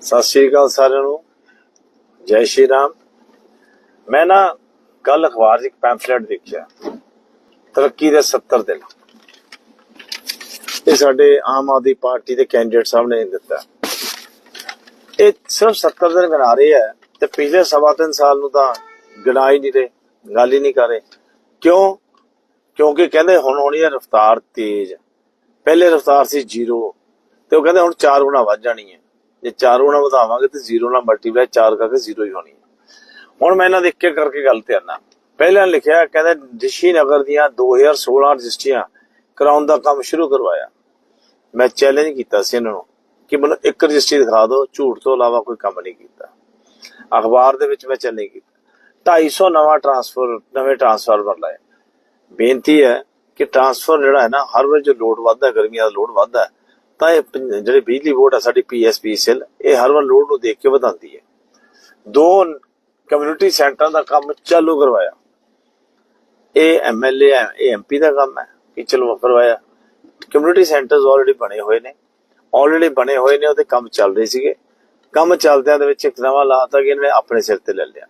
ਸਤਿ ਸ਼੍ਰੀ ਅਕਾਲ ਸਾਰਿਆਂ ਨੂੰ। ਜੈ ਸ਼੍ਰੀ ਰਾਮ। ਮੈਂ ਨਾ ਕੱਲ ਅਖਬਾਰ 'ਚ ਇੱਕ ਪੈਂਫਲੇਟ ਦੇਖਿਆ। ਤਰੱਕੀ ਦੇ 70 ਦਿਨ। ਇਹ ਸਾਡੇ ਆਮ ਆਦਮੀ ਪਾਰਟੀ ਦੇ ਕੈਂਡੀਡੇਟ ਸਾਹਿਬ ਨੇ ਦਿੱਤਾ। ਇਹ ਸਿਰਫ 70 ਦਿਨ ਗਿਣਾ ਰਹੇ ਆ ਤੇ ਪਿਛਲੇ ਸਵਾ ਤਿੰਨ ਸਾਲ ਨੂੰ ਤਾਂ ਗਿਣਾ ਹੀ ਨਹੀਂ ਰਹੇ, ਗੱਲ ਹੀ ਨਹੀਂ ਕਰ ਰਹੇ। ਕਿਉਂ? ਕਿਉਂਕਿ ਕਹਿੰਦੇ ਹੁਣ ਹੋਣੀ ਹੈ ਰਫਤਾਰ ਤੇਜ਼। ਪਹਿਲੇ ਰਫਤਾਰ ਸੀ 0 ਤੇ ਉਹ ਕਹਿੰਦੇ ਹੁਣ 4 ਗੁਣਾ ਵੱਧ ਜਾਣੀ ਹੈ। ਜੇ 4 ਗੁਣਾ ਵਧਾਵਾਂਗੇ ਤੇ 0 ਨਾਲ ਮਲਟੀਪਲਾਈ 4 ਕਰਕੇ 0 ਹੀ ਹੋਣੀ ਹੈ। ਹੁਣ ਮੈਂ ਇਹਨਾਂ ਦੇ ਇੱਕ ਇੱਕ ਕਰਕੇ ਗੱਲ ਤੇ ਆਣਾ ਪਹਿਲਾਂ ਲਿਖਿਆ ਕਹਿੰਦੇ ਰਿਸ਼ੀ ਨਗਰ ਦੀਆਂ 2016 ਰਜਿਸਟਰੀਆਂ ਕਰਾਉਣ ਦਾ ਕੰਮ ਸ਼ੁਰੂ ਕਰਵਾਇਆ। ਮੈਂ ਚੈਲੰਜ ਕੀਤਾ ਸੀ ਇਹਨਾਂ ਨੂੰ ਕਿ ਮੈਨੂੰ ਇੱਕ ਰਜਿਸਟਰੀ ਦਿਖਾ ਦਿਓ ਝੂਠ ਤੋਂ ਇਲਾਵਾ ਕੋਈ ਕੰਮ ਨਹੀਂ ਕੀਤਾ। ਅਖਬਾਰ ਦੇ ਵਿੱਚ ਮੈਂ ਚੈਲੰਜ ਕੀਤਾ। 250 ਨਵਾਂ ਟਰਾਂਸਫਰ ਨਵੇਂ ਟਰਾਂਸਫਾਰਮਰ ਲਾਏ। ਬੇਨਤੀ ਹੈ ਕਿ ਟਰਾਂਸਫਰ ਜਿਹੜਾ ਹੈ ਨਾ ਹਰ ਵਾਰ ਜੋ ਲੋਡ ਵੱਧਦਾ ਹੈ, ਗਰਮੀਆਂ ਦਾ ਲੋਡ ਵੱਧਦਾ ਤਾਂ ਇਹ ਜਿਹੜੇ ਬਿਜਲੀ ਬੋਰਡ ਹੈ ਸਾਡੀ ਪੀਐਸਪੀਸੀਐਲ ਇਹ ਹਰ ਵਾਰ ਲੋਡ ਨੂੰ ਦੇਖ ਕੇ ਵਧਾਉਂਦੀ ਹੈ। ਦੋ ਕਮਿਊਨਿਟੀ ਸੈਂਟਰਾਂ ਦਾ ਕੰਮ ਚਾਲੂ ਕਰਵਾਇਆ। ਇਹ ਐਮਐਲਏ ਇਹ ਐਮਪੀ ਦਾ ਕੰਮ ਹੈ ਕਿ ਚਲੋ ਕਰਵਾਇਆ। ਕਮਿਊਨਿਟੀ ਸੈਂਟਰਸ ਆਲਰੇਡੀ ਬਣੇ ਹੋਏ ਨੇ। ਆਲਰੇਡੀ ਬਣੇ ਹੋਏ ਨੇ, ਉਹਦੇ ਕੰਮ ਚੱਲ ਰਹੇ ਸੀਗੇ। ਕੰਮ ਚੱਲਦਿਆਂ ਦੇ ਵਿੱਚ ਇੱਕ ਨਵਾਂ ਲਾਤਾ ਕਿ ਇਹਨੇ ਆਪਣੇ ਸਿਰ ਤੇ ਲੈ ਲਿਆ।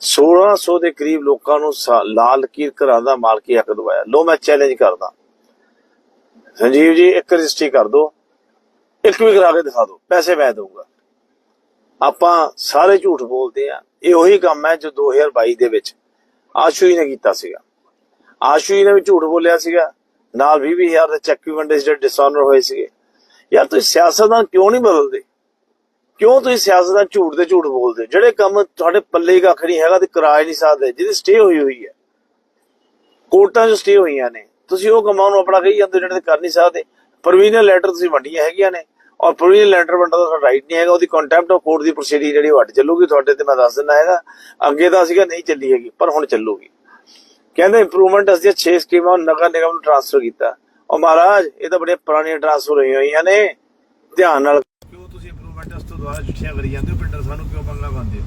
1600 ਦੇ ਕਰੀਬ ਲੋਕਾਂ ਨੂੰ ਸਾ- ਲਾਲ ਕੀਰ ਘਰਾਂ ਦਾ ਮਾਲਕੀ ਹੱਕ ਦਵਾਇਆ। ਲੋ ਮੈਂ ਚੈਲੰਜ ਕਰਦਾ। ਸੰਜੀਵ ਜੀ, ਇੱਕ ਰਜਿਸਟਰੀ ਕਰ ਦਿਓ। ਇੱਕ ਵੀ ਕਰਾ ਕੇ ਦਿਖਾ ਦਿਓ, ਪੈਸੇ ਮੈਂ ਦਊਂਗਾ। ਆਪਾਂ ਸਾਰੇ ਝੂਠ ਬੋਲਦੇ ਆ ਇਹ ਉਹੀ ਕੰਮ ਹੈ ਜੋ 2022 ਦੇ ਵਿੱਚ ਆਸ਼ੂ ਨੇ ਕੀਤਾ ਸੀਗਾ। ਆਸ਼ੂ ਨੇ ਵੀ ਝੂਠ ਬੋਲਿਆ ਸੀਗਾ। ਨਾਲ 20000 ਦੇ ਚੈੱਕ ਵੀ ਵੰਡੇ ਜਿਹੜੇ ਡਿਸਆਨਰ ਹੋਏ ਸੀਗੇ। ਯਾਰ ਤੁਸੀਂ ਸਿਆਸਤਦਾਨ ਕਿਉਂ ਨਹੀਂ ਬਦਲਦੇ? ਕਿਉਂ ਤੁਸੀਂ ਸਿਆਸਤ ਝੂਠ ਦੇ ਝੂਠ ਬੋਲਦੇ ਜਿਹੜੇ ਕੰਮ ਤੁਹਾਡੇ ਪੱਲੇ ਕੱਖ ਨਹੀਂ ਹੈਗਾ ਤੇ ਕਿਰਾਏ ਨਹੀਂ ਸਕਦੇ, ਜਿਹਦੀ ਸਟੇ ਹੋਈ ਹੋਈ ਹੈ। ਕੋਰਟਾਂ 'ਚ ਸਟੇ ਹੋਈਆਂ ਨੇ। ਤੁਸੀਂ ਉਹ ਕੰਮਾਂ ਨੂੰ ਆਪਣਾ ਕਹੀ ਜਾਂਦੇ ਜਿਹੜੇ ਕਰ ਨਹੀਂ ਸਕਦੇ। ਪ੍ਰੋਵੀਜ਼ਨਲ ਲੈਟਰ ਤੁਸੀਂ ਵੰਡੀਆਂ ਹੈਗੀਆਂ ਨੇ। ਔਰ ਪ੍ਰੋਵੀਜ਼ਨਲ ਲੈਟਰ ਵੰਡਣ ਦਾ ਤੁਹਾਡਾ ਰਾਈਟ ਨਹੀਂ ਹੈਗਾ ਉਹਦੀ ਕੰਟੈਂਪਟ ਆਫ ਕੋਰਟ ਦੀ ਪ੍ਰੋਸੀਡਿੰਗ ਜਿਹੜੀ ਵੱਡ ਚੱਲੂਗੀ ਤੁਹਾਡੇ ਤੇ ਮੈਂ ਦੱਸ ਦਿੰਦਾ ਹੈਗਾ। ਅੱਗੇ ਤਾਂ ਸੀਗਾ ਨਹੀਂ ਚੱਲੀ ਹੈਗੀ ਪਰ ਹੁਣ ਚੱਲੂਗੀ। ਕਹਿੰਦੇ ਇੰਪਰੂਵਮੈਂਟ ਅਸੀਂ 6 ਸਕੀਮਾਂ ਨਗਰ ਨਿਗਮ ਨੂੰ ਟ੍ਰਾਂਸਫਰ ਕੀਤਾ। ਉਹ ਮਹਾਰਾਜ ਇਹ ਤਾਂ ਬੜੀਆਂ ਪੁਰਾਣੀਆਂ ਟ੍ਰਾਂਸਫਰ ਹੋਈਆਂ ਹੋਈਆਂ ਨੇ। ਧਿਆਨ ਨਾਲ ਕਿਉਂ ਤੁਸੀਂ ਇੰਪਰੂਵਮੈਂਟ ਉਸ ਤੋਂ ਦੁਬਾਰਾ ਚਿੱਠੀਆਂ ਕਰੀ ਜਾਂਦੇ ਹੋ? ਪਿੰਡਰ ਸਾਨੂੰ ਕਿਉਂ ਪਾਉਂਦੇ ਹੋ?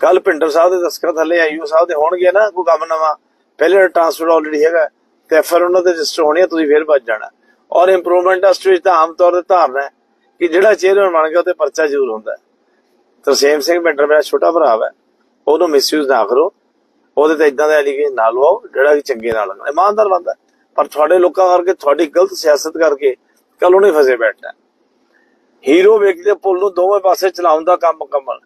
ਕੱਲ ਪਿੰਡਰ ਸਾਹਿਬ ਦੇ ਦਸਖਤ ਥੱਲੇ ਆਈਓ ਸਾਹਿਬ ਦੇ ਹੋਣਗੇ ਨਾ ਕੋਈ ਕੰਮ ਨਵਾਂ। ਪਹਿਲੇ ਟ੍ਰਾਂਸਫਰ ਆਲਰੇਡੀ ਹੈਗਾ। ਤੇ ਫਿਰ ਉਹਨਾਂ ਦੇ ਰਜਿਸਟਰ ਹੋਣੀ ਤੁਸੀਂ ਫਿਰ ਬਚ ਜਾਣਾ। ਔਰ ਇੰਪਰੂਵਮੈਂਟ ਟੈਸਟ ਵਿੱਚ ਤਾਂ ਆਮ ਤੌਰ ਤੇ ਧਾਰਨਾ ਹੈ। ਕਿ ਜਿਹੜਾ ਚੇਅਰਮੈਨ ਬਣ ਗਿਆ ਉਹ ਤੇ ਪਰਚਾ ਜ਼ਰੂਰ ਹੁੰਦਾ ਤਰਸੇਮ ਸਿੰਘ ਪਿੰਡਰ ਮੇਰਾ ਛੋਟਾ ਭਰਾ ਹੈ ਉਹਨੂੰ ਮਿਸਯੂਜ਼ ਨਾ ਕਰੋ। ਉਹਦੇ ਤੇ ਇਦਾਂ ਦਾ ਐਲੀਗੇਸ਼ਨ ਨਾ ਲਵਾਓ, ਜਿਹੜਾ ਕਿ ਚੰਗੇ ਨਾਲ ਇਮਾਨਦਾਰ ਬੰਦਾ ਪਰ ਤੁਹਾਡੇ ਲੋਕਾਂ ਕਰਕੇ, ਤੁਹਾਡੀ ਗਲਤ ਸਿਆਸਤ ਕਰਕੇ ਕੱਲ ਉਹਨੇ ਫਸੇ ਬੈਠਣਾ ਹੀਰੋ ਵੇਖ ਦੇ ਪੁੱਲ ਨੂੰ ਦੋਵੇਂ ਪਾਸੇ ਚਲਾਉਣ ਦਾ ਕੰਮ ਮੁਕੰਮਲ।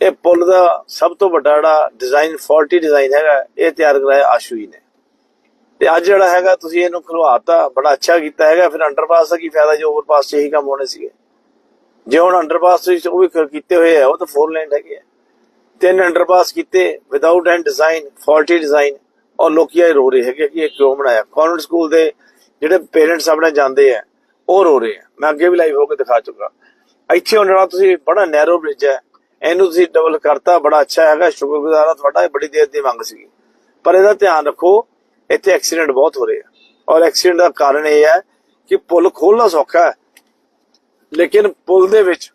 ਇਹ ਪੁੱਲ ਦਾ ਸਭ ਤੋਂ ਵੱਡਾ ਜਿਹੜਾ ਡਿਜ਼ਾਈਨ ਫਾਲਟੀ ਡਿਜ਼ਾਈਨ ਹੈਗਾ, ਇਹ ਤਿਆਰ ਕਰਾਇਆ ਆਸ਼ੂਈ ਨੇ। ਤੇ ਅੱਜ ਜਿਹੜਾ ਹੈਗਾ ਤੁਸੀਂ ਇਹਨੂੰ ਖਲਵਾਤਾ, ਬੜਾ ਅੱਛਾ ਕੀਤਾ ਹੈਗਾ, ਫਿਰ ਅੰਡਰਪਾਸ ਦਾ ਕੀ ਫਾਇਦਾ ਜੇ ਓਵਰਪਾਸ 'ਚ ਇਹੀ ਕੰਮ ਹੋਣੇ ਸੀਗੇ? ਜੇ ਹੁਣ ਅੰਡਰਪਾਸ ਵਿੱਚ ਉਹ ਵੀ ਕੀਤੇ ਹੋਏ ਆ, ਉਹ ਤਾਂ ਫੋਰ ਲਾਈਨ ਹੈਗੇ ਆ। ਤਿੰਨ ਅੰਡਰਪਾਸ ਕੀਤੇ without and design faulty design ਔਰ ਲੋਕੀ ਇਹ ਰੋ ਰਹੇ ਹੈਗੇ ਕਿ ਇਹ ਕਿਉਂ ਬਣਾਇਆ? ਕਨਵੈਂਟ ਸਕੂਲ ਦੇ ਜਿਹੜੇ ਪੇਰੈਂਟਸ ਆਪਣੇ ਜਾਂਦੇ ਆ, ਉਹ ਰੋ ਰਹੇ ਆ। ਮੈਂ ਅੱਗੇ ਵੀ ਲਾਈਵ ਹੋ ਕੇ ਦਿਖਾ ਚੁੱਕਾ। ਇੱਥੇ ਹੁਣ ਜਿਹੜਾ ਤੁਸੀਂ ਬੜਾ ਨੈਰੋ ਬ੍ਰਿਜ ਹੈ, ਇਹਨੂੰ ਤੁਸੀਂ ਡਬਲ ਕਰਤਾ, ਬੜਾ ਅੱਛਾ ਹੈਗਾ, ਸ਼ੁਕਰਗੁਜ਼ਾਰ ਹਾਂ ਤੁਹਾਡਾ ਬੜੀ ਦੇਰ ਦੀ ਮੰਗ ਸੀਗੀ। ਪਰ ਇਹਦਾ ਧਿਆਨ ਰੱਖੋ ਇੱਥੇ ਐਕਸੀਡੈਂਟ ਬਹੁਤ ਹੋ ਰਹੇ ਆ। ਔਰ ਐਕਸੀਡੈਂਟ ਦਾ ਕਾਰਨ ਇਹ ਹੈ ਕਿ ਪੁਲ ਖੋਲਣਾ ਸੌਖਾ ਹੈ, ਲੇਕਿਨ ਪੁਲ ਦੇ ਵਿੱਚ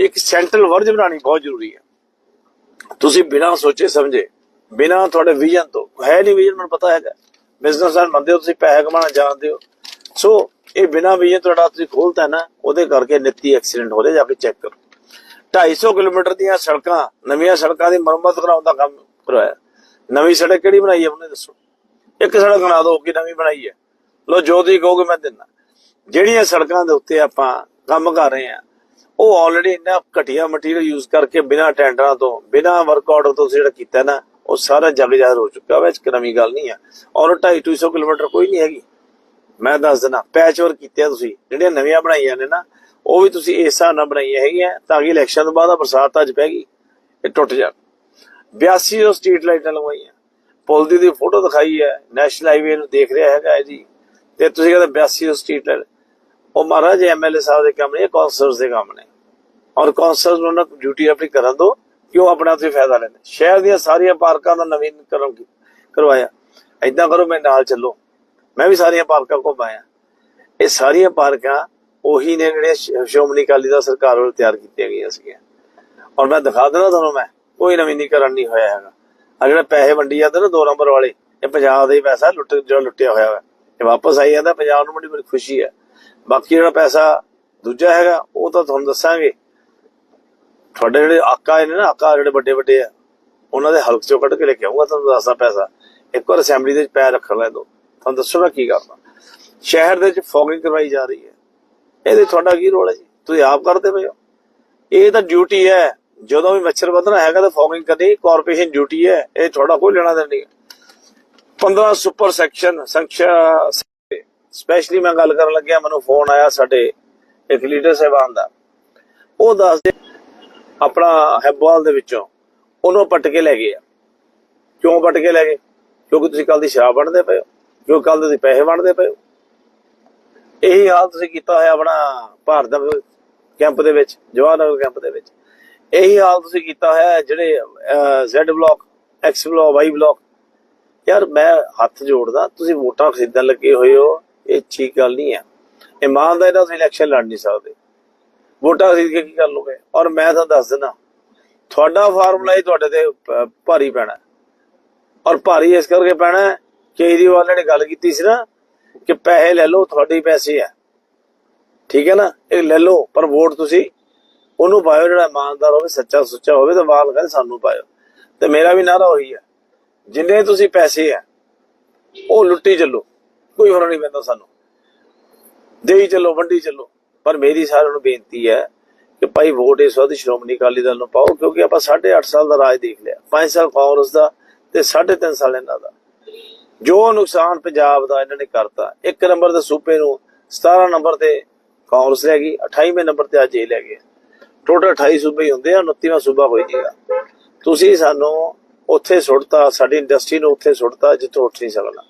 ਇੱਕ ਸੈਂਟਰਲ ਵਰਜ ਬਣਾਉਣੀ ਬਹੁਤ ਜ਼ਰੂਰੀ ਹੈ। ਤੁਸੀਂ ਬਿਨਾਂ ਸੋਚੇ ਸਮਝੇ, ਬਿਨਾਂ ਤੁਹਾਡੇ ਵਿਜ਼ਨ ਤੋਂ, ਹੈ ਨਹੀਂ ਵਿਜ਼ਨ ਮੈਨੂੰ ਪਤਾ ਹੈਗਾ। ਬਿਜ਼ਨਸਮੈਨ ਬੰਦੇ ਹੋ ਤੁਸੀਂ, ਪੈਸੇ ਕਮਾਉਣਾ ਜਾਣਦੇ ਹੋ। ਸੋ ਇਹ ਬਿਨਾਂ ਵਿਜ਼ਨ ਤੁਹਾਡਾ ਤੁਸੀਂ ਖੋਲਤਾ ਨਾ, ਉਹਦੇ ਕਰਕੇ ਨਿੱਤੀ ਐਕਸੀਡੈਂਟ ਹੋ ਰਹੇ ਜਾ ਕੇ ਚੈੱਕ ਕਰੋ। 250 ਕਿਲੋਮੀਟਰ ਦੀਆਂ ਸੜਕਾਂ, ਨਵੀਆਂ ਸੜਕਾਂ ਦੀ ਮੁਰੰਮਤ ਕਰਾਉਣ ਦਾ ਕੰਮ ਕਰਵਾਇਆ ਨਵੀਂ ਸੜਕ ਕਿਹੜੀ ਬਣਾਈ ਹੈ, ਉਹਨੇ ਦੱਸੋ। ਇੱਕ ਸੜਕ ਬਣਾ ਦਿਓ ਕਿ ਨਵੀਂ ਬਣਾਈ ਹੈ। ਲੋ ਜੋ ਤੁਸੀਂ ਕਹੋਗੇ, ਮੈਂ ਦਿੰਦਾ। ਜਿਹੜੀਆਂ ਸੜਕਾਂ ਦੇ ਉੱਤੇ ਆਪਾਂ ਕੰਮ ਕਰ ਰਹੇ ਆ ਉਹ ਆਲਰੇਡੀ ਇੰਨਾ ਘਟੀਆ ਮਟੀਰੀਅਲ ਯੂਜ਼ ਕਰਕੇ ਬਿਨਾਂ ਟੈਂਡਰਾਂ ਤੋਂ, ਬਿਨਾਂ ਵਰਕ ਆਰਡਰ ਤੋਂ ਜਿਹੜਾ ਕੀਤਾ ਨਾ, ਉਹ ਸਾਰਾ ਜਗ ਹੋ ਚੁੱਕਾ ਵਾ ਇਹ ਨਵੀਂ ਗੱਲ ਨਹੀਂ ਆ। ਔਰ 250 ਕਿਲੋਮੀਟਰ ਕੋਈ ਨਹੀਂ ਹੈਗੀ। ਮੈਂ ਦੱਸ ਦਿੰਦਾ ਪੈਚ ਵਰਕ ਕੀਤੇ ਤੁਸੀਂ, ਜਿਹੜੀਆਂ ਨਵੀਆਂ ਬਣਾਈਆਂ ਨੇ ਨਾ, ਉਹ ਵੀ ਤੁਸੀਂ ਇਸ ਹਿਸਾਬ ਨਾਲ ਬਣਾਈਆਂ ਹੈਗੀਆਂ, ਤਾਂ ਕਿ ਇਲੈਕਸ਼ਨ ਤੋਂ ਬਾਅਦ ਬਰਸਾਤ ਅੱਜ ਪੈ ਗਈ, ਇਹ ਟੁੱਟ ਜਾ 82 ਸਟਰੀਟ ਲਾਈਟਾਂ ਲਗਵਾਈਆਂ। ਪੁਲ ਦੀ ਦੀ ਫੋਟੋ ਦਿਖਾਈ ਹੈ ਨੈਸ਼ਨਲ ਹਾਈਵੇ ਨੂੰ ਦੇਖ ਰਿਹਾ ਹੈਗਾ ਹੈ ਜੀ। ਤੇ ਤੁਸੀਂ ਕਹਿੰਦੇ 82 ਸਟਰੀਟ ਉਹ ਮਹਾਰਾਜ ਐਮਐਲਏ ਸਾਹਿਬ ਦੇ ਕੰਮ ਨੇ ਕੌਂਸਲਰਸ ਦੇ ਕੰਮ ਨੇ। ਔਰ ਕੌਂਸਲਰਸ ਨੂੰ ਨਾ ਡਿਊਟੀ ਆਪਣੀ ਕਰਨ ਦੋ ਕਿ ਉਹ ਆਪਣਾ ਤੇ ਫਾਇਦਾ ਲੈਣ। ਸ਼ਹਿਰ ਦੀਆਂ ਸਾਰੀਆਂ ਪਾਰਕਾਂ ਦਾ ਨਵੀਨੀਕਰਨ ਕਰਵਾਇਆ। ਐਦਾਂ ਕਰੋ, ਮੈਂ ਨਾਲ ਚੱਲੋ। ਮੈਂ ਵੀ ਸਾਰੀਆਂ ਪਾਰਕਾਂ ਘੁੰਮਾਇਆ ਇਹ ਸਾਰੀਆਂ ਪਾਰਕਾਂ ਉਹੀ ਨੇ ਜਿਹੜੇ ਸ਼- ਸ਼੍ਰੋਮਣੀ ਅਕਾਲੀ ਦਾ ਸਰਕਾਰ ਵੱਲ ਤਿਆਰ ਕੀਤੀਆਂ ਗਈਆਂ ਸੀਗੀਆਂ। ਔਰ ਮੈਂ ਦਿਖਾ ਦੇਣਾ ਤੁਹਾਨੂੰ ਮੈਂ, ਕੋਈ ਨਵੀਨੀਕਰਨ ਨਹੀਂ ਹੋਇਆ ਹੈਗਾ। ਆ ਜਿਹੜਾ ਪੈਸੇ ਵੰਡੀ ਜਾਂਦੇ ਨਾ ਦੋ ਨੰਬਰ ਵਾਲੇ, ਇਹ ਪੰਜਾਬ ਦਾ ਹੀ ਪੈਸਾ ਲੁੱਟ, ਜਿਹੜਾ ਲੁੱਟਿਆ ਹੋਇਆ ਹੈ ਇਹ ਵਾਪਸ ਆਈ ਜਾਂਦਾ, ਪੰਜਾਬ ਨੂੰ ਬੜੀ ਬੜੀ ਖੁਸ਼ੀ ਹੈ ਬਾਕੀ ਜਿਹੜਾ ਪੈਸਾ ਦੂਜਾ ਹੈਗਾ, ਉਹ ਤਾਂ ਤੁਹਾਨੂੰ ਦੱਸਾਂਗੇ। ਤੁਹਾਡੇ ਜਿਹੜੇ ਆਕਾ ਨੇ ਨਾ, ਆਕਾ ਜਿਹੜੇ ਵੱਡੇ ਵੱਡੇ ਆ, ਉਹਨਾਂ ਦੇ ਹਲਕ ਚੋਂ ਕੱਢ ਕੇ ਲੈ ਕੇ ਆਉਂਗਾ ਤੁਹਾਨੂੰ ਦੱਸਦਾ ਪੈਸਾ। ਇੱਕ ਵਾਰ ਅਸੈਂਬਲੀ ਦੇ ਵਿੱਚ ਪੈਰ ਰੱਖ ਲੈ ਦੋ ਤੁਹਾਨੂੰ ਦੱਸੋ ਮੈਂ ਕੀ ਕਰਦਾ ਸ਼ਹਿਰ ਦੇ ਵਿੱਚ ਫੋਗਿੰਗ ਕਰਵਾਈ ਜਾ ਰਹੀ ਹੈ। ਇਹਦੇ ਤੁਹਾਡਾ ਕੀ ਰੋਲ ਹੈ ਜੀ? ਤੁਸੀਂ ਆਪ ਕਰਦੇ ਪਏ ਹੋ। ਇਹ ਤਾਂ ਡਿਊਟੀ ਹੈ। ਜਦੋਂ ਵੀ ਮੱਛਰ ਵਧਣਾ ਹੈਗਾ ਤਾਂ ਫੋਗਿੰਗ ਕਰਨੀ ਕਾਰਪੋਰੇਸ਼ਨ ਡਿਊਟੀ ਹੈ, ਇਹ ਤੁਹਾਡਾ ਕੋਈ ਲੈਣਾ ਦੇਣਾ ਨਹੀਂ। 15 ਸੁਪਰ ਸੈਕਸ਼ਨ ਸੰਖਿਆ ਸਪੈਸ਼ਲੀ ਮੈਂ ਗੱਲ ਕਰਨ ਲੱਗਿਆ, ਮੈਨੂੰ ਫੋਨ ਆਇਆ ਸਾਡੇ ਇੱਕ ਲੀਡਰ ਸਾਹਿਬਾਨ ਦਾ। ਉਹ ਦੱਸਦੇ, ਆਪਣਾ ਹੈਬਵਾਲ ਦੇ ਵਿੱਚੋਂ, ਉਹਨੂੰ ਪੱਟ ਕੇ ਲੈ ਗਏ ਆ। ਕਿਉਂ ਪੱਟ ਕੇ ਲੈ ਗਏ? ਕਿਉਂਕਿ ਤੁਸੀਂ ਕੱਲ ਦੀ ਸ਼ਰਾਬ ਵੰਡਦੇ ਪਏ ਹੋ ਕਿਉਂ ਕੱਲ ਦੇ ਪੈਸੇ ਵੰਡਦੇ ਪਏ ਹੋ। ਇਹੀ ਹਾਲ ਤੁਸੀਂ ਕੀਤਾ ਹੋਇਆ ਆਪਣਾ ਭਾਰਤ ਦਾ ਕੈਂਪ ਦੇ ਵਿੱਚ ਜਵਾਹਰ ਨਗਰ ਕੈਂਪ ਦੇ ਵਿੱਚ। ਇਹੀ ਹਾਲ ਤੁਸੀਂ ਕੀਤਾ ਹੋਇਆ ਜਿਹੜੇ Z block X block Y block ਯਾਰ ਮੈਂ ਹੱਥ ਜੋੜਦਾ, ਤੁਸੀਂ ਵੋਟਾਂ ਖਰੀਦਣ ਲੱਗੇ ਹੋਏ ਹੋ, ਇਹ ਠੀਕ ਗੱਲ ਨਹੀਂ ਹੈ। ਇਮਾਨਦਾਰੀ ਨਾਲ ਤੁਸੀਂ ਇਲੈਕਸ਼ਨ ਲੜ ਨਹੀਂ ਸਕਦੇ। ਵੋਟਾਂ ਖਰੀਦ ਕੇ ਕੀ ਕਰ ਲੋਗੇ ਔਰ ਮੈਂ ਤੁਹਾਨੂੰ ਦੱਸ ਦਿੰਦਾ, ਤੁਹਾਡਾ ਫਾਰਮੂਲਾ ਹੀ ਤੁਹਾਡੇ ਤੇ ਭਾਰੀ ਪੈਣਾ ਔਰ ਭਾਰੀ ਇਸ ਕਰਕੇ ਪੈਣਾ ਕੇਜਰੀਵਾਲ ਨੇ ਗੱਲ ਕੀਤੀ ਸੀ ਨਾ, ਕਿ ਪੈਸੇ ਲੈ ਲਓ, ਤੁਹਾਡੇ ਪੈਸੇ ਆ ਠੀਕ ਹੈ ਨਾ? ਇਹ ਲੈ ਲਓ, ਪਰ ਵੋਟ ਤੁਸੀਂ ਉਹਨੂੰ ਪਾਇਓ, ਜਿਹੜਾ ਇਮਾਨਦਾਰ ਹੋਵੇ, ਸੱਚਾ ਸੁੱਚਾ ਹੋਵੇ, ਤੇ ਵਾਲ ਕਰੇ ਸਾਨੂੰ ਪਾਇਓ। ਤੇ ਮੇਰਾ ਵੀ ਨਾਰਾ ਉਹੀ ਹੈ। ਜਿੰਨੇ ਤੁਸੀਂ ਪੈਸੇ ਆ ਉਹ ਲੁੱਟੀ ਚੱਲੋ। ਕੋਈ ਹੋਰ ਨਹੀਂ ਪੈਂਦਾ ਸਾਨੂੰ। ਦੇਈ ਚੱਲੋ, ਵੰਡੀ ਚੱਲੋ। ਪਰ ਮੇਰੀ ਸਾਰਿਆਂ ਨੂੰ ਬੇਨਤੀ ਹੈ ਕਿ ਭਾਈ ਵੋਟ ਇਸ ਵਾਰ ਸ਼੍ਰੋਮਣੀ ਅਕਾਲੀ ਦਲ ਨੂੰ ਪਾਓ, ਕਿਉਂਕਿ ਆਪਾਂ 8.5 ਸਾਲ ਦਾ ਰਾਜ ਦੇਖ ਲਿਆ। 5 ਸਾਲ ਕਾਂਗਰਸ ਦਾ ਤੇ 3.5 ਸਾਲ ਇਹਨਾਂ ਦਾ। ਜੋ ਨੁਕਸਾਨ ਪੰਜਾਬ ਦਾ ਇਹਨਾਂ ਨੇ ਕਰਤਾ, ਇੱਕ ਨੰਬਰ ਦੇ ਸੂਬੇ ਨੂੰ 17 ਨੰਬਰ ਤੇ ਕਾਂਗਰਸ ਲੈ ਗਈ 28ਵੇਂ ਨੰਬਰ ਤੇ ਅੱਜ ਇਹ ਲੈ ਗਏ। ਟੋਟਲ 28 ਸੂਬੇ ਹੀ ਹੁੰਦੇ ਆ 29ਵਾਂ ਸੂਬਾ ਹੋਈ ਜੀਗਾ ਤੁਸੀਂ ਸਾਨੂੰ ਉੱਥੇ ਸੁੱਟਤਾ, ਸਾਡੀ ਇੰਡਸਟਰੀ ਨੂੰ ਉੱਥੇ ਸੁੱਟਤਾ, ਜਿੱਥੋਂ ਉੱਠ ਨਹੀਂ ਸਕਦਾ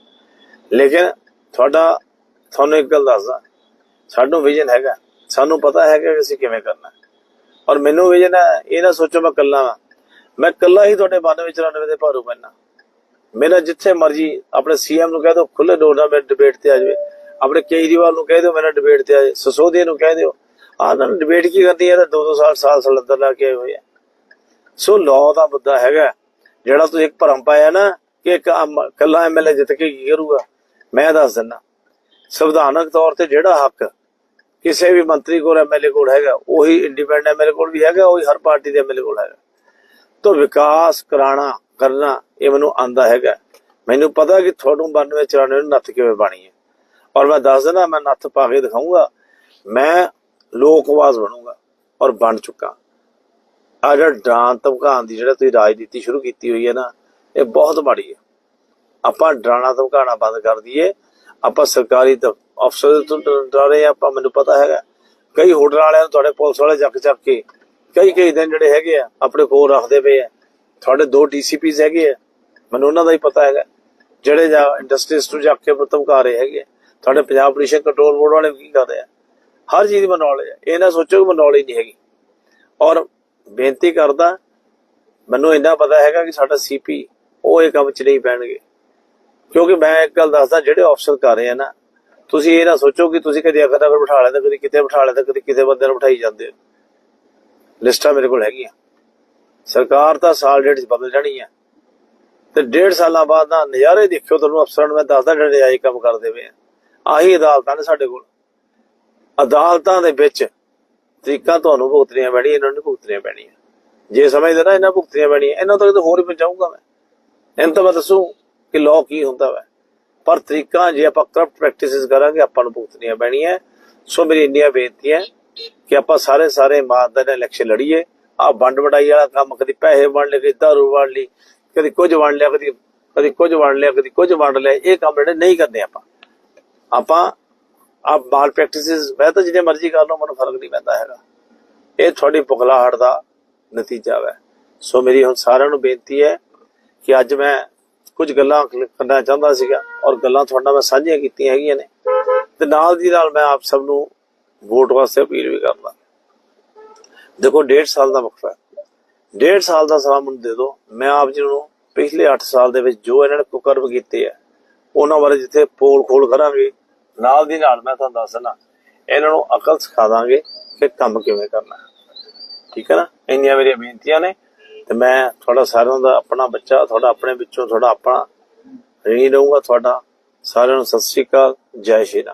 ਲੇਕਿਨ ਤੁਹਾਡਾ, ਤੁਹਾਨੂੰ ਇੱਕ ਗੱਲ ਦੱਸਦਾ, ਸਾਨੂੰ ਵਿਜ਼ਨ ਹੈਗਾ। ਸਾਨੂੰ ਪਤਾ ਹੈਗਾ ਕਿ ਅਸੀਂ ਕਿਵੇਂ ਕਰਨਾ। ਔਰ ਮੈਨੂੰ ਵਿਜ਼ਨ ਹੈ, ਇਹ ਨਾ ਸੋਚੋ ਮੈਂ ਕੱਲਾ ਵਾਂ। ਮੈਂ ਕੱਲਾ ਹੀ ਤੁਹਾਡੇ 92 94 ਦੇ ਭਾਰੂ ਪੈਣਾ ਮੇਰਾ ਜਿੱਥੇ ਮਰਜ਼ੀ ਆਪਣੇ ਸੀਐਮ ਨੂੰ ਕਹਿ ਦਿਓ ਖੁੱਲੇ ਡੋਰ ਨਾਲ ਮੇਰੇ ਡਿਬੇਟ ਤੇ ਆ ਜਾਵੇ। ਆਪਣੇ ਕੇਜਰੀਵਾਲ ਨੂੰ ਕਹਿ ਦਿਓ, ਮੇਰਾ ਡਿਬੇਟ ਤੇ ਆ ਜਾਵੇ। ਸਸੋਦੀਆ ਨੂੰ ਕਹਿ ਦਿਓ ਆਹ ਡਿਬੇਟ ਕੀ ਕਰਦੀ ਹੈ ਤਾਂ ਦੋ ਦੋ ਸਾਲ ਸਾਲ ਸਲੰਦਰ ਲਾ ਕੇ ਹੋਏ ਆ। ਸੋ ਲਾਅ ਦਾ ਮੁੱਦਾ ਹੈਗਾ। ਜਿਹੜਾ ਤੁਸੀਂ ਇੱਕ ਭਰਮ ਪਾਇਆ ਨਾ, ਕਿ ਕੱਲਾ ਐਮਐਲਏ ਜਿੱਤ ਕੇ ਕੀ ਕਰੂਗਾ? ਮੈਂ ਦੱਸ ਦਿੰਦਾ ਸੰਵਿਧਾਨਕ ਤੌਰ ਤੇ ਜਿਹੜਾ ਹੱਕ ਕਿਸੇ ਵੀ ਮੰਤਰੀ ਕੋਲ ਐਮਐਲਏ ਕੋਲ ਹੈਗਾ, ਉਹੀ ਇੰਡੀਪੈਂਡੈਂਟ ਐਮਐਲਏ ਕੋਲ ਵੀ ਹੈਗਾ, ਉਹੀ ਹਰ ਪਾਰਟੀ ਦੇ ਐਮਐਲਏ ਕੋਲ ਹੈਗਾ। ਤੋਂ ਵਿਕਾਸ ਕਰਾਣਾ, ਕਰਨਾ, ਇਹ ਮੈਨੂੰ ਆਂਦਾ ਹੈਗਾ। ਮੈਨੂੰ ਪਤਾ ਕਿ ਤੁਹਾਨੂੰ 92 94 ਨੂੰ ਨੱਥ ਕਿਵੇਂ ਬਾਣੀ ਹੈ। ਔਰ ਮੈਂ ਦੱਸ ਦਿੰਦਾ ਮੈਂ ਨੱਥ ਪਾ ਕੇ ਦਿਖਾਊਂਗਾ। ਮੈਂ ਲੋਕ ਆਵਾਜ਼ ਬਣੂੰਗਾ ਔਰ ਬਣ ਚੁੱਕਾ। ਆ ਜਿਹੜਾ ਡਰਾਂ ਧਮਕਾਉਣ ਦੀ ਜਿਹੜਾ ਤੁਸੀਂ ਰਾਜਨੀਤੀ ਸ਼ੁਰੂ ਕੀਤੀ ਹੋਈ ਹੈ ਨਾ, ਇਹ ਬਹੁਤ ਮਾੜੀ ਹੈ। ਆਪਾਂ ਡਰਾਣਾ ਧਮਕਾਉਣਾ ਬੰਦ ਕਰ ਦਈਏ। ਆਪਾਂ ਸਰਕਾਰੀ ਅਫਸਰ ਤੋਂ ਡਰ ਰਹੇ ਆਪਾਂ ਮੈਨੂੰ ਪਤਾ ਹੈਗਾ। ਕਈ ਹੋਟਲ ਵਾਲਿਆਂ ਨੂੰ ਤੁਹਾਡੇ ਪੁਲਿਸ ਵਾਲੇ ਚੱਕ ਚੱਕ ਕੇ ਕਈ ਕਈ ਦਿਨ ਜਿਹੜੇ ਹੈਗੇ ਆ, ਆਪਣੇ ਕੋਲ ਰੱਖਦੇ ਪਏ ਆ। ਤੁਹਾਡੇ ਦੋ ਡੀਸੀਪੀਸ ਹੈਗੇ ਆ, ਮੈਨੂੰ ਉਹਨਾਂ ਦਾ ਹੀ ਪਤਾ ਹੈਗਾ। ਜਿਹੜੇ ਜਾ ਇੰਡਸਟਰੀਜ਼ ਨੂੰ ਜਾ ਕੇ ਧਮਕਾ ਰਹੇ ਹੈਗੇ ਆ। ਤੁਹਾਡੇ ਪੰਜਾਬ ਪੋਲਿਊਸ਼ਨ ਕੰਟਰੋਲ ਬੋਰਡ ਵਾਲੇ ਕੀ ਕਰਦੇ ਆ? ਹਰ ਚੀਜ਼ ਦੀ ਮਨੌਲੇਜ ਹੈ ਇਹ ਨਾ ਸੋਚੋ ਕਿ ਮਨੌਲੇਜ ਨਹੀਂ ਹੈਗੀ। ਔਰ ਬੇਨਤੀ ਕਰਦਾ, ਮੈਨੂੰ ਇੰਨਾ ਪਤਾ ਹੈਗਾ ਕਿ ਸਾਡਾ ਸੀਪੀ ਉਹ ਇਹ ਕੰਮ ਚ ਨਹੀਂ ਪੈਣਗੇ। ਕਿਉਂਕਿ ਮੈਂ ਇੱਕ ਗੱਲ ਦੱਸਦਾ, ਜਿਹੜੇ ਅਫਸਰ ਕਰ ਰਹੇ ਆ ਨਾ, ਤੁਸੀਂ ਇਹ ਨਾ ਸੋਚੋ ਕਿ ਤੁਸੀਂ ਕਦੇ ਅਗਰ ਅਗਰ ਬਿਠਾ ਲੈਂਦੇ, ਕਦੇ ਕਿਤੇ ਬਿਠਾ ਲੈਂਦੇ, ਕਦੇ ਕਿਤੇ ਬੰਦੇ ਨੂੰ ਬਿਠਾਈ ਜਾਂਦੇ ਹੋ। ਲਿਸਟਾਂ ਮੇਰੇ ਕੋਲ ਹੈਗੀਆਂ। ਸਰਕਾਰ ਤਾਂ ਸਾਲ ਡੇਢ ਚ ਬਦਲ ਜਾਣੀ ਆ। ਤੇ ਡੇਢ ਸਾਲਾਂ ਬਾਅਦ ਨਾ ਨਜ਼ਾਰੇ ਦੇਖਿਓ ਤੁਹਾਨੂੰ ਅਫਸਰਾਂ ਨੂੰ, ਮੈਂ ਦੱਸਦਾ ਜਿਹੜੇ ਆਏ ਕੰਮ ਕਰਦੇ ਪਏ ਆ। ਆਹੀ ਅਦਾਲਤਾਂ ਨੇ ਸਾਡੇ ਕੋਲ। ਅਦਾਲਤਾਂ ਦੇ ਵਿੱਚ ਤਰੀਕਾ ਤੁਹਾਨੂੰ ਭੁਗਤਣੀਆਂ ਪੈਣੀਆਂ, ਇਹਨਾਂ ਨੂੰ ਭੁਗਤਣੀਆਂ ਪੈਣੀਆਂ। ਜੇ ਸਮਝਦੇ ਨਾ ਇਹਨਾਂ ਭੁਗਤਣੀਆਂ ਪੈਣੀਆਂ, ਇਹਨਾਂ ਤੋਂ ਤਾਂ ਹੋਰ ਹੀ ਪਹੁੰਚਾਊਂਗਾ ਮੈਂ। ਇਹਨਾਂ ਤਾਂ ਮੈਂ ਦੱਸੂ ਕਿ ਲਾਅ ਕੀ ਹੁੰਦਾ ਵਾ। ਪਰ ਤਰੀਕਾਂ ਜੇ ਆਪਾਂ ਕਰਪਟ ਪ੍ਰੈਕਟਿਸਿਸ ਕਰਾਂਗੇ, ਆਪਾਂ ਨੂੰ ਭੁਗਤਣੀਆਂ ਪੈਣੀਆਂ। ਸੋ ਮੇਰੀ ਇੰਨੀਆਂ ਬੇਨਤੀਆਂ ਕਿ ਆਪਾਂ ਸਾਰੇ ਸਾਰੇ ਇਮਾਨਦਾਰ ਨਾਲ ਇਲੈਕਸ਼ਨ ਲੜੀਏ। ਆ ਵੰਡ ਵਡਾਈ ਵਾਲਾ ਕੰਮ ਕਦੀ ਪੈਸੇ ਵੰਡ ਲਏ, ਕਦੀ ਦਾਰੂ ਵੰਡ ਲਈ, ਕਦੀ ਕੁਝ ਵੰਡ ਲਿਆ, ਕਦੀ ਕਦੀ ਕੁਝ ਵੰਡ ਲਿਆ, ਕਦੀ ਕੁਝ ਵੰਡ ਲਿਆ। ਇਹ ਕੰਮ ਜਿਹੜੇ ਨਹੀਂ ਕਰਨੇ ਆਪਾਂ। ਆਪਾਂ ਆ ਮਾਲ ਪ੍ਰੈਕਟਿਸਿਸ ਮੈਂ ਤਾਂ ਜਿੰਨੇ ਮਰਜ਼ੀ ਕਰ ਲਓ, ਮੈਨੂੰ ਫ਼ਰਕ ਨਹੀਂ ਪੈਂਦਾ ਹੈਗਾ। ਇਹ ਤੁਹਾਡੀ ਪੁਗਲਾਹਟ ਦਾ ਨਤੀਜਾ ਹੈ ਸੋ ਮੇਰੀ ਹੁਣ ਸਾਰਿਆਂ ਨੂੰ ਬੇਨਤੀ ਹੈ ਕਿ ਅੱਜ ਮੈਂ ਕੁਝ ਗੱਲਾਂ ਕਰਨਾ ਚਾਹੁੰਦਾ ਸੀਗਾ ਔਰ ਗੱਲਾਂ ਤੁਹਾਡਾ ਮੈਂ ਸਾਂਝੀਆਂ ਕੀਤੀਆਂ ਹੈਗੀਆਂ ਨੇ। ਤੇ ਨਾਲ ਦੀ ਨਾਲ ਮੈਂ ਆਪ ਸਭ ਨੂੰ ਵੋਟ ਵਾਸਤੇ ਅਪੀਲ ਵੀ ਕਰਦਾ। ਦੇਖੋ 1.5 ਸਾਲ ਦਾ ਵਕਫਾ ਹੈ। 1.5 ਸਾਲ ਦਾ ਸਮਾਂ ਮੈਨੂੰ ਦੇ ਦਿਓ। ਮੈਂ ਆਪ ਜੀ ਨੂੰ ਪਿਛਲੇ 8 ਸਾਲ ਦੇ ਵਿੱਚ ਜੋ ਇਹਨਾਂ ਨੇ ਕੁਕਰਮ ਕੀਤੇ ਆ ਉਹਨਾਂ ਬਾਰੇ ਜਿੱਥੇ ਪੋਲ ਖੋਲ ਕਰਾਂਗੇ ਨਾਲ ਦੀ ਨਾਲ ਮੈਂ ਤੁਹਾਨੂੰ ਦੱਸਣਾ ਇਹਨਾਂ ਨੂੰ ਅਕਲ ਸਿਖਾ ਦਾਂਗੇ ਕਿ ਕੰਮ ਕਿਵੇਂ ਕਰਨਾ। ਠੀਕ ਹੈ ਨਾ? ਇੰਨੀਆਂ ਮੇਰੀਆਂ ਬੇਨਤੀਆਂ ਨੇ ਤੇ ਮੈਂ ਤੁਹਾਡਾ ਸਾਰਿਆਂ ਦਾ ਆਪਣਾ ਬੱਚਾ, ਤੁਹਾਡਾ ਆਪਣੇ ਵਿੱਚੋਂ, ਤੁਹਾਡਾ ਆਪਣਾ ਰਣੀ ਰਹੂੰਗਾ ਤੁਹਾਡਾ। ਸਾਰਿਆਂ ਨੂੰ ਸਤਿ ਸ੍ਰੀ ਅਕਾਲ, ਜੈ ਸ਼੍ਰੀ ਰਾਮ।